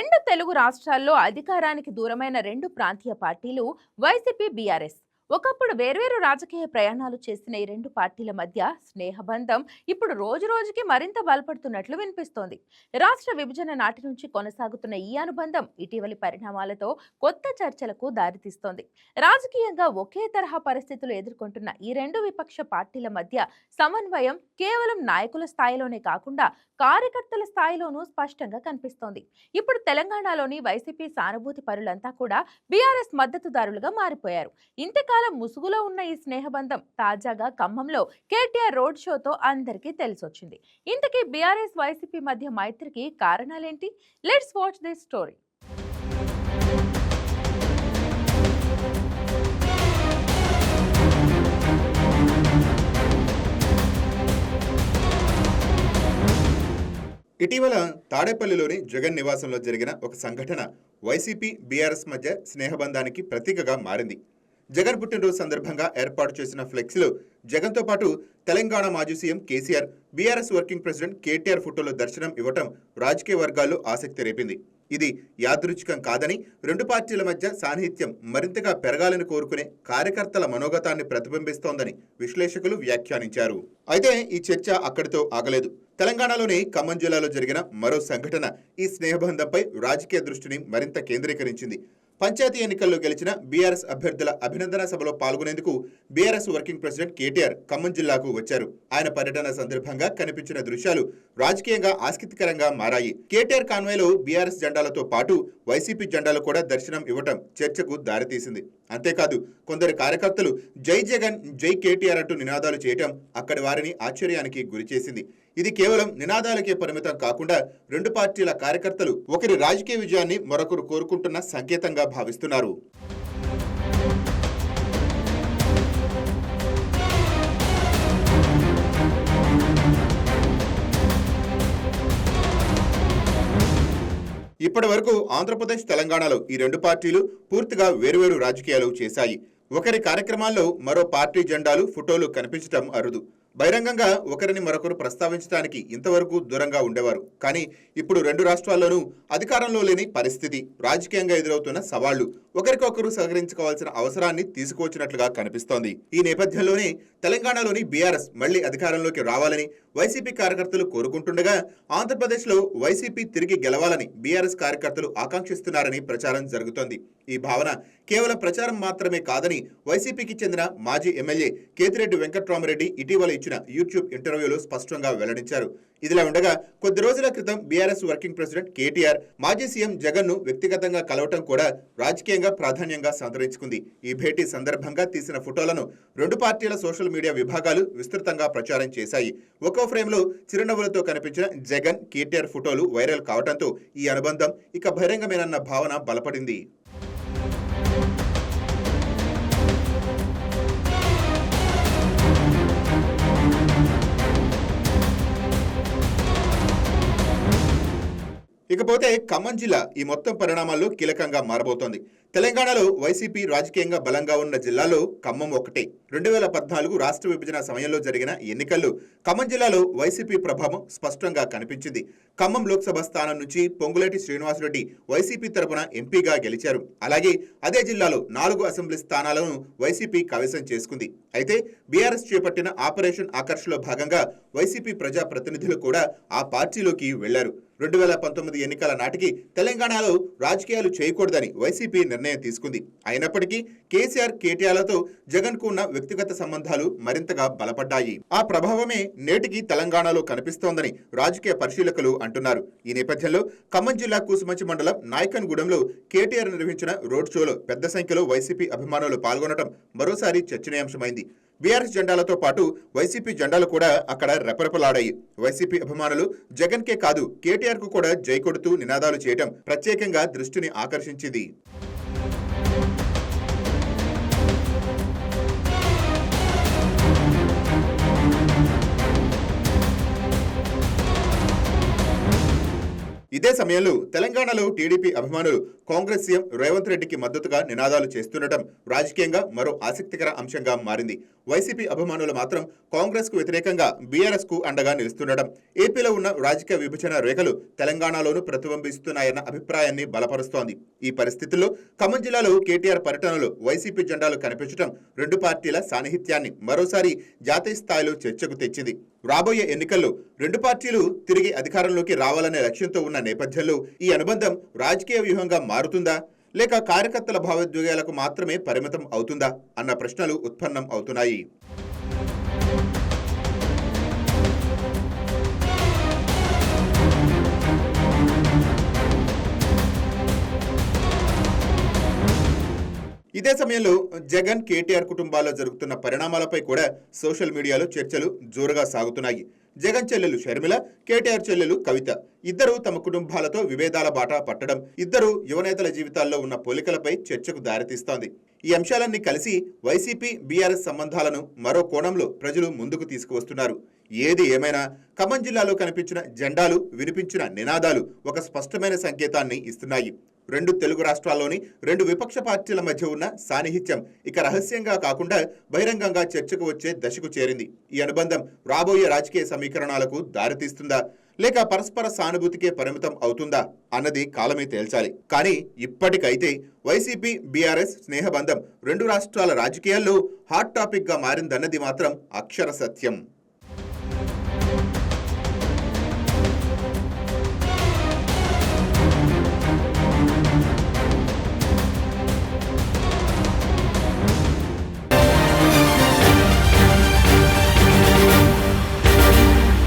రెండు తెలుగు రాష్ట్రాల్లో అధికారానికి దూరమైన రెండు ప్రాంతీయ పార్టీలు వైసీపీ బీఆర్ఎస్. ఒకప్పుడు వేర్వేరు రాజకీయ ప్రయాణాలు చేసిన ఈ రెండు పార్టీల మధ్య స్నేహబంధం ఇప్పుడు రోజు రోజుకి మరింత బలపడుతున్నట్లు వినిపిస్తోంది. రాష్ట్ర విభజన నాటి నుంచి కొనసాగుతున్న ఈ అనుబంధం ఇటీవలి పరిణామాలతో కొత్త చర్చలకు దారితీస్తోంది. రాజకీయంగా ఒకే తరహా పరిస్థితులు ఎదుర్కొంటున్న ఈ రెండు విపక్ష పార్టీల మధ్య సమన్వయం కేవలం నాయకుల స్థాయిలోనే కాకుండా కార్యకర్తల స్థాయిలోనూ స్పష్టంగా కనిపిస్తోంది. ఇప్పుడు తెలంగాణలోని వైసీపీ సానుభూతి పరులంతా కూడా బీఆర్ఎస్ మద్దతుదారులుగా మారిపోయారు. ఇంతకాలం ముసుగులో ఉన్న ఈ స్నేహబంధం తాజాగా ఖమ్మంలో కేటీఆర్ రోడ్ షోతో అందరికీ తెలిసొచ్చింది. ఇంతకీ బీఆర్ఎస్ వైసీపీ మధ్య మైత్రికి కారణాలేంటి? Let's watch this story. ఇటీవల తాడేపల్లిలోని జగన్ నివాసంలో జరిగిన ఒక సంఘటన వైసీపీ బీఆర్ఎస్ మధ్య స్నేహబంధానికి ప్రతీకగా మారింది. జగన్ పుట్టినరోజు సందర్భంగా ఏర్పాటు చేసిన ఫ్లెక్స్లో జగన్తో పాటు తెలంగాణ మాజీ CM KCR BRS working president KTR ఫోటోలో దర్శనం ఇవ్వటం రాజకీయ వర్గాల్లో ఆసక్తి రేపింది. ఇది యాదృచ్ఛికం కాదని రెండు పార్టీల మధ్య సాన్నిహిత్యం మరింతగా పెరగాలని కోరుకునే కార్యకర్తల మనోగతాన్ని ప్రతిబింబిస్తోందని విశ్లేషకులు వ్యాఖ్యానించారు. అయితే ఈ చర్చ అక్కడితో ఆగలేదు. తెలంగాణలోని ఖమ్మం జిల్లాలో జరిగిన మరో సంఘటన ఈ స్నేహబంధంపై రాజకీయ దృష్టిని మరింత కేంద్రీకరించింది. పంచాయతీ ఎన్నికల్లో గెలిచిన బీఆర్ఎస్ అభ్యర్థుల అభినందన సభలో పాల్గొనేందుకు BRS working president KTR Khammam జిల్లాకు వచ్చారు. ఆయన పర్యటన సందర్భంగా కనిపించిన దృశ్యాలు రాజకీయంగా ఆసక్తికరంగా మారాయి. కేటీఆర్ కాన్వాయ్లో బీఆర్ఎస్ జెండాలతో పాటు వైసీపీ జెండాలు కూడా దర్శనం ఇవ్వటం చర్చకు దారితీసింది. అంతేకాదు కొందరు కార్యకర్తలు జై జగన్ జై కేటీఆర్ అంటూ నినాదాలు చేయటం అక్కడి వారిని ఆశ్చర్యానికి గురిచేసింది ఇది కేవలం నినాదాలకే పరిమితం కాకుండా రెండు పార్టీల కార్యకర్తలు ఒకరి రాజకీయ విజయాన్ని మరొకరు కోరుకుంటున్న సంకేతంగా భావిస్తున్నారు. ఇప్పటి వరకు ఆంధ్రప్రదేశ్ తెలంగాణలో ఈ రెండు పార్టీలు పూర్తిగా వేరువేరు రాజకీయాలు చేశాయి. ఒకరి కార్యక్రమాల్లో మరో పార్టీ జెండాలు ఫోటోలు కనిపించటం అరుదు. బహిరంగంగా ఒకరిని మరొకరు ప్రస్తావించడానికి ఇంతవరకు దూరంగా ఉండేవారు. కానీ ఇప్పుడు రెండు రాష్ట్రాల్లోనూ అధికారంలో లేని పరిస్థితి రాజకీయంగా ఎదురవుతున్న సవాళ్ళు ఒకరికొకరు సహకరించుకోవాల్సిన అవసరాన్ని తీసుకువచ్చినట్లుగా కనిపిస్తోంది. ఈ నేపథ్యంలోనే తెలంగాణలోని బీఆర్ఎస్ మళ్ళీ అధికారంలోకి రావాలని వైసీపీ కార్యకర్తలు కోరుకుంటుండగా ఆంధ్రప్రదేశ్లో వైసీపీ తిరిగి గెలవాలని బీఆర్ఎస్ కార్యకర్తలు ఆకాంక్షిస్తున్నారని ప్రచారం జరుగుతోంది. ఈ భావన కేవలం ప్రచారం మాత్రమే కాదని వైసీపీకి చెందిన మాజీ ఎమ్మెల్యే కేతిరెడ్డి వెంకట్రామరెడ్డి ఇటీవల ఇచ్చిన యూట్యూబ్ ఇంటర్వ్యూలో స్పష్టంగా వెల్లడించారు. ఇదిలా ఉండగా కొద్ది రోజుల క్రితం బీఆర్ఎస్ వర్కింగ్ ప్రెసిడెంట్ కేటీఆర్ మాజీ సీఎం జగన్ను వ్యక్తిగతంగా కలవటం కూడా రాజకీయంగా ప్రాధాన్యంగా సంతరించుకుంది. ఈ భేటీ సందర్భంగా తీసిన ఫోటోలను రెండు పార్టీల సోషల్ మీడియా విభాగాలు విస్తృతంగా ప్రచారం చేశాయి. ఒక్కో ఫ్రేమ్లో చిరునవ్వులతో కనిపించిన జగన్ కేటీఆర్ ఫోటోలు వైరల్ కావడంతో ఈ అనుబంధం ఇక బహిరంగమేనన్న భావన బలపడింది. ఇకపోతే ఖమ్మం జిల్లా ఈ మొత్తం పరిణామాల్లో కీలకంగా మారబోతోంది. తెలంగాణలో వైసీపీ రాజకీయంగా బలంగా ఉన్న జిల్లాలో ఖమ్మం ఒకటే. రెండు వేల పద్నాలుగు రాష్ట్ర విభజన సమయంలో జరిగిన ఎన్నికల్లో ఖమ్మం జిల్లాలో వైసీపీ ప్రభావం స్పష్టంగా కనిపించింది. ఖమ్మం లోక్సభ స్థానం నుంచి పొంగులేటి శ్రీనివాసరెడ్డి వైసీపీ తరపున ఎంపీగా గెలిచారు. అలాగే అదే జిల్లాలో నాలుగు అసెంబ్లీ స్థానాలను వైసీపీ కైవసం చేసుకుంది. అయితే బీఆర్ఎస్ చేపట్టిన ఆపరేషన్ ఆకర్ష్లో భాగంగా వైసీపీ ప్రజా ప్రతినిధులు కూడా ఆ పార్టీలోకి వెళ్ళారు. రెండు వేల పంతొమ్మిది ఎన్నికల నాటికి తెలంగాణలో రాజకీయాలు చేయకూడదని వైసీపీ నిర్ణయం తీసుకుంది. అయినప్పటికీ కేసీఆర్ కేటీఆర్లతో జగన్కు ఉన్న వ్యక్తిగత సంబంధాలు మరింతగా బలపడ్డాయి. ఆ ప్రభావమే నేటికి తెలంగాణలో కనిపిస్తోందని రాజకీయ పరిశీలకులు అంటున్నారు. ఈ నేపథ్యంలో ఖమ్మం జిల్లా కూసుమంచి మండలం నాయకన్గూడెంలో కేటీఆర్ నిర్వహించిన రోడ్ షోలో పెద్ద సంఖ్యలో వైసీపీ అభిమానులు పాల్గొనడం మరోసారి చర్చనీయాంశమైంది. బీఆర్ఎస్ జెండాలతో పాటు వైసీపీ జెండాలు కూడా అక్కడ రెపరెపలాడాయి. వైసీపీ అభిమానులు జగన్ కే కాదు కేటీఆర్కు కూడా జై కొడుతూ నినాదాలు చేయడం ప్రత్యేకంగా దృష్టిని ఆకర్షించింది. ఇదే సమయంలో తెలంగాణలో టీడీపీ అభిమానులు కాంగ్రెస్ సీఎం రేవంత్ రెడ్డికి మద్దతుగా నినాదాలు చేస్తుండటం రాజకీయంగా మరో ఆసక్తికర అంశంగా మారింది. వైసీపీ అభిమానులు మాత్రం కాంగ్రెస్కు వ్యతిరేకంగా బీఆర్ఎస్కు అండగా నిలుస్తుండడం ఏపీలో ఉన్న రాజకీయ విభజన రేఖలు తెలంగాణలోనూ ప్రతిబింబిస్తున్నాయన్న అభిప్రాయాన్ని బలపరుస్తోంది. ఈ పరిస్థితుల్లో ఖమ్మం జిల్లాలో కేటీఆర్ పర్యటనలో వైసీపీ జెండాలు కనిపించడం రెండు పార్టీల సాన్నిహిత్యాన్ని మరోసారి జాతీయ స్థాయిలో చర్చకు తెచ్చింది. రాబోయే ఎన్నికల్లో రెండు పార్టీలు తిరిగి అధికారంలోకి రావాలనే లక్ష్యంతో ఉన్న నేపథ్యంలో ఈ అనుబంధం రాజకీయ వ్యూహంగా మారుతుందా? లేక కార్యకర్తల భావోద్వేగాలకు మాత్రమే పరిమితం అవుతుందా అన్న ప్రశ్నలు ఉత్పన్నం అవుతున్నాయి. ఇదే సమయంలో జగన్ కేటీఆర్ కుటుంబాల్లో జరుగుతున్న పరిణామాలపై కూడా సోషల్ మీడియాలో చర్చలు జోరుగా సాగుతున్నాయి. జగన్ చెల్లెలు షర్మిల కేటీఆర్ చెల్లెలు కవిత. ఇద్దరు తమ కుటుంబాలతో విభేదాల బాట పట్టడం ఇద్దరు యువనేతల జీవితాల్లో ఉన్న పోలికలపై చర్చకు దారితీస్తోంది. ఈ అంశాలన్నీ కలిసి వైసీపీ బీఆర్ఎస్ సంబంధాలను మరో కోణంలో ప్రజలు ముందుకు తీసుకువస్తున్నారు. ఏది ఏమైనా ఖమ్మం జిల్లాలో కనిపించిన జెండాలు వినిపించిన నినాదాలు ఒక స్పష్టమైన సంకేతాన్ని ఇస్తున్నాయి. రెండు తెలుగు రాష్ట్రాల్లోని రెండు విపక్ష పార్టీల మధ్య ఉన్న సాన్నిహిత్యం ఇక రహస్యంగా కాకుండా బహిరంగంగా చర్చకు వచ్చే దశకు చేరింది. ఈ అనుబంధం రాబోయే రాజకీయ సమీకరణాలకు దారితీస్తుందా? లేక పరస్పర సానుభూతికే పరిమితం అవుతుందా? అన్నది కాలమే తేల్చాలి. కానీ ఇప్పటికైతే వైసీపీ బీఆర్ఎస్ స్నేహబంధం రెండు రాష్ట్రాల రాజకీయాల్లో హాట్ టాపిక్గా మారిందన్నది మాత్రం అక్షర సత్యం.